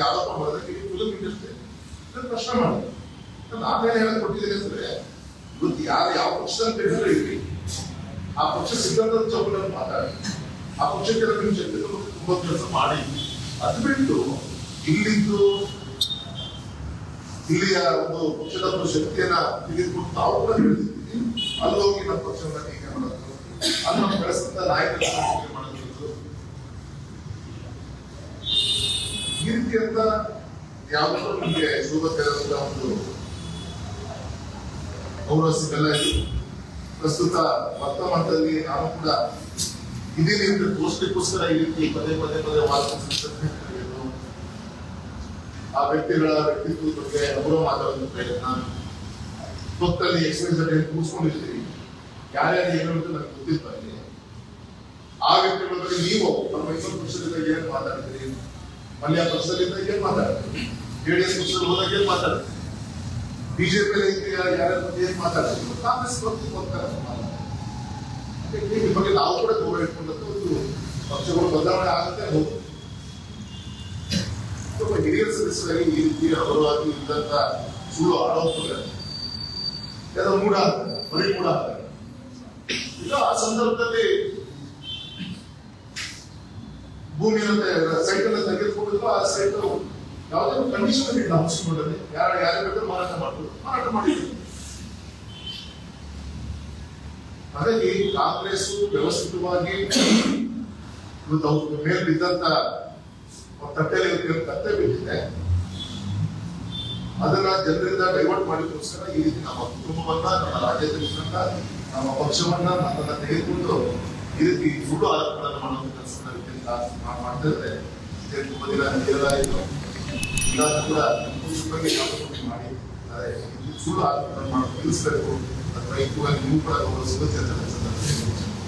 ಆರೋಪ ಮಾಡೋದಕ್ಕೆ film industry ಇದನ್ನ ಪ್ರಶ್ನೆ ಮಾಡೋದು. ನಾನೇನು ಹೇಳಕ್ ಕೊಟ್ಟಿದ್ದೀನಿ ಅಂದ್ರೆ, ಇವತ್ತು ಯಾರು ಯಾವ ಅಂತ ಹೆಣ್ಣು ಇರಲಿ ಆ ಪಕ್ಷ ಸಿದ್ಧಾಂತದ ಚೌಕಟ್ಟು ಮಾತಾಡಿ ಆ ಪಕ್ಷಕ್ಕೆ ನಿಮ್ಮ ಶಕ್ತಿ ತುಂಬಾ ಕೆಲಸ ಮಾಡಿ. ಅದು ಬಿಟ್ಟು ಇಲ್ಲಿದ್ದು ಇಲ್ಲಿಯ ಒಂದು ಪಕ್ಷದ ಒಂದು ಶಕ್ತಿಯನ್ನ ತೆಗೆದುಕೊಂಡು ತಾವು ಕೂಡ ಹೇಳಿದ್ದೀನಿ ಅಲ್ಲಿ ಹೋಗಿ ನಮ್ಮ ಪಕ್ಷವನ್ನ ಟೀಕೆ ಮಾಡೋದು. ಅಲ್ಲಿ ನಮ್ಮ ಬೆಳೆಸಿದ ನಾಯಕರನ್ನ ಟೀಕೆ ಅಂತ ಯಾವುದೋ ನಿಮಗೆ ಶೋಭತೆಯಾದಂತ ಒಂದು ಗೌರವ ಸಿಗಲ್ಲ ಪ್ರಸ್ತುತ ವರ್ತಮಾನದಲ್ಲಿ ನಾನು ಕೂಡ ಇದೀನಿ ರೀತಿ ತೋರಿಸ್ಲಿಕ್ಕೋಸ್ಕರ ಈ ರೀತಿ ಪದೇ ಪದೇ ಪದೇ ವಾದ ಆ ವ್ಯಕ್ತಿಗಳ ವ್ಯಕ್ತಿತ್ವದ ಬಗ್ಗೆ ಅವರು ಮಾತಾಡೋದು ಪ್ರಯತ್ನ. ಗೊತ್ತಲ್ಲಿ ಅಲ್ಲಿ ಕೂರಿಸ್ಕೊಂಡಿರ್ತೀವಿ ಯಾರ್ಯಾರು ಏನು ಅಂತ ನನಗೆ ಗೊತ್ತಿಲ್ಲ. ಆ ವ್ಯಕ್ತಿಗಳ ಬಗ್ಗೆ ನೀವು ನಮ್ಮ ಇನ್ನೊಂದು ಬಗ್ಗೆ ಏನು ಮಾತಾಡ್ತೀರಿ ಮಲ್ಯ ಪಕ್ಷದಿಂದ ಏನ್ ಮಾತಾಡ್ತಾರೆ? ಜೆಡಿಎಸ್ ಪಕ್ಷದಲ್ಲಿ ಹೋದಾಗ ಏನ್ ಮಾತಾಡ್ತಾರೆ? ಬಿಜೆಪಿ ಯಾರ್ಯಾರ ಬಗ್ಗೆ ಏನ್ ಮಾತಾಡ್ತಾರೆ? ಕಾಂಗ್ರೆಸ್ ಬಗ್ಗೆ ಹೋಗ್ತಾರೆ ಈ ಬಗ್ಗೆ ನಾವು ಕೂಡ ಗೌರವ ಒಂದು ಪಕ್ಷಗಳು ಬದಲಾವಣೆ ಆಗುತ್ತೆ ಹೌದು ಹಿರಿಯ ಸದಸ್ಯರಾಗಿ ಈ ರೀತಿ ಹಗುರವಾಗಿ ಇದ್ದಂತ ಸುಳ್ಳು ಆರೋಪಗಳು. ಮೂಡ ಬರೀ ಮೂಡ ಇಲ್ಲ, ಆ ಸಂದರ್ಭದಲ್ಲಿ ಭೂಮಿಯನ್ನ ಸೈಟ್ ಅನ್ನ ತೆಗೆದುಕೊಂಡಿದ್ರು ಆ ಸೈಟ್ ಯಾವುದೇ ಕಂಡೀಷನ್ ಇಲ್ಲ ಹಂಚಿಕೊಂಡಲ್ಲಿ ಯಾರು ಯಾರು ಬೇಕಾದ್ರೂ ಮಾರಾಟ ಮಾಡ್ಬೋದು. ಮಾರಾಟ ಮಾಡಿದ್ರು ಹಾಗಾಗಿ ಕಾಂಗ್ರೆಸ್ ವ್ಯವಸ್ಥಿತವಾಗಿ ಇವತ್ತು ಮೇಲೆ ಬಿದ್ದಂತ ತಟ್ಟೆಯಲ್ಲಿ ಕತ್ತೆ ಬಿದ್ದಿದೆ. ಅದನ್ನ ಜನರಿಂದ ಡೈವರ್ಟ್ ಮಾಡಿಕೋಸ್ಕರ ಈ ರೀತಿ ನಮ್ಮ ಕುಟುಂಬವನ್ನ, ನಮ್ಮ ರಾಜ್ಯಾಧ್ಯಕ್ಷರನ್ನ, ನಮ್ಮ ಪಕ್ಷವನ್ನ ನನ್ನನ್ನ ತೆಗೆದುಕೊಂಡು ಈ ರೀತಿ ಸುಳ್ಳು ಆರೋಪಗಳನ್ನು ಮಾಡುವಂತ ಕೆಲಸ ಮಾಡ್ತಾ ಇದ್ರೆ ಇದೇ ತುಂಬಾ ದಿನ ಹೇಳಲಾಯಿತು ಇಲ್ಲಾದ್ರೂ ಕೂಡ ಬಗ್ಗೆ ಜಾಗೃತಿ ಮಾಡಿ ತಿಳಿಸ್ಬೇಕು ಸುಳ್ಳು ಮಾಡೋದು ನಿಲ್ಲಿಸಬೇಕು ಅಥವಾ ಇವಾಗ ನೀವು ಕೂಡ ಗೌರವಿಸಬೇಕು ಅಂತ